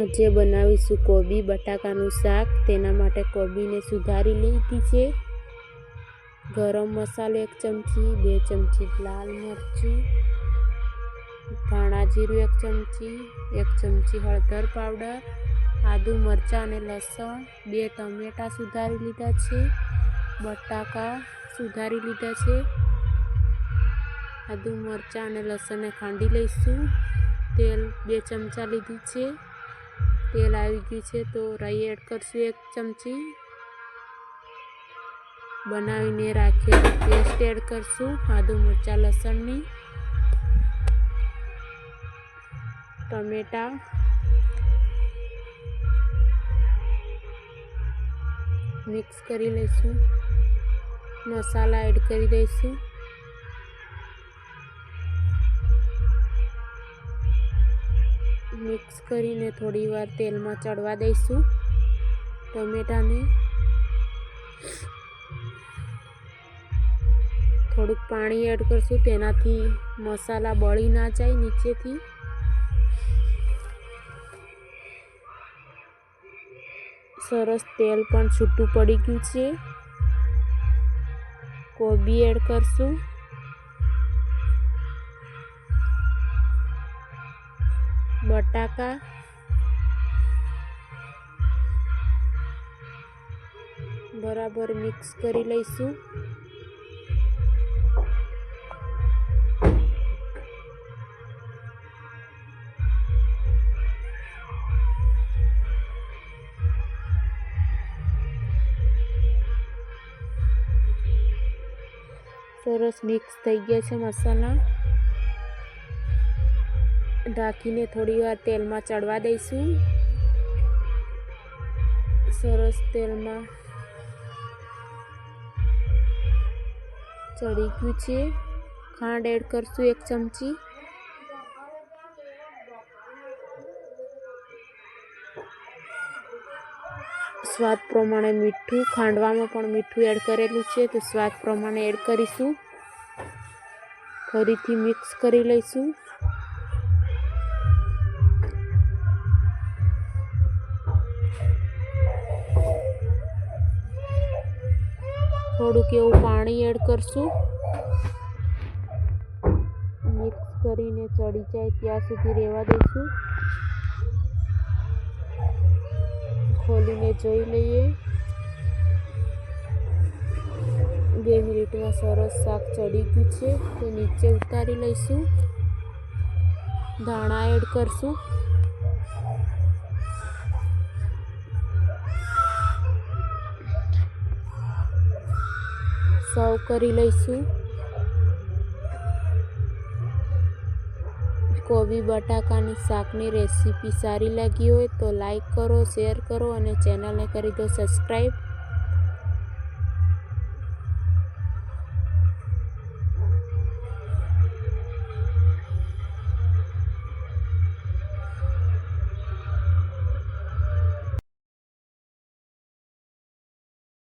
આજે બનાવીશું કોબી, બટાકાનું શાક. તેના માટે કોબીને સુધારી લીધી છે. ગરમ મસાલો એક ચમચી, બે ચમચી લાલ મરચું, ધાણા જીરું એક ચમચી એક ચમચી હળદર પાવડર, આદુ મરચાં અને લસણ, બે ટમેટાં સુધારી લીધા છે. બટાકા સુધારી લીધા છે. આદુ મરચાં અને લસણને ખાંડી લઈશું. તેલ બે ચમચા લીધી છે. તેલ આવી ગયું છે, તો રાઈ એડ કરશું એક ચમચી. બનાવીને રાખેલી પેસ્ટ એડ કરશું, આદુ મરચાં લસણની. ટમેટા. મિક્સ કરી લઈશું. મસાલા એડ કરી દઈશું. મિક્સ કરીને થોડીવાર તેલમાં ચડવા દઈશું. ટમેટાને થોડુંક પાણી એડ કરશું. તેનાથી મસાલા બળી ના જાય નીચેથી. સરસ તેલ પણ છૂટું પડી ગયું છે. કોબી એડ કરશું. બટાકા. બરાબર મિક્સ કરી લઈશું. સરસ મિક્સ થઈ ગયા છે મસાલા. ઢાંકીને થોડીવાર તેલમાં ચડવા દઈશું. સરસ તેલમાં ચડી ગયું છે. ખાંડ એડ કરશું એક ચમચી. સ્વાદ પ્રમાણે મીઠું, ખાંડવામાં પણ મીઠું એડ કરેલું છે, તો સ્વાદ પ્રમાણે એડ કરીશું. ફરીથી મિક્સ કરી લઈશું. થોડુંક એવું પાણી એડ કરશું. મિક્સ કરીને ચડી જાય ત્યાં સુધી રહેવા દઈશું. ખોલીને જોઈ લઈએ. બે મિનિટમાં સરસ શાક ચડી ગયું છે. તો નીચે ઉતારી લઈશું. ધાણા એડ કરશું. સર્વ કરી લઈશું. કોબી બટાકાની શાકની રેસીપી સારી લાગી હોય તો લાઈક કરો, શેર કરો અને ચેનલને કરી દો સબસ્ક્રાઈબ.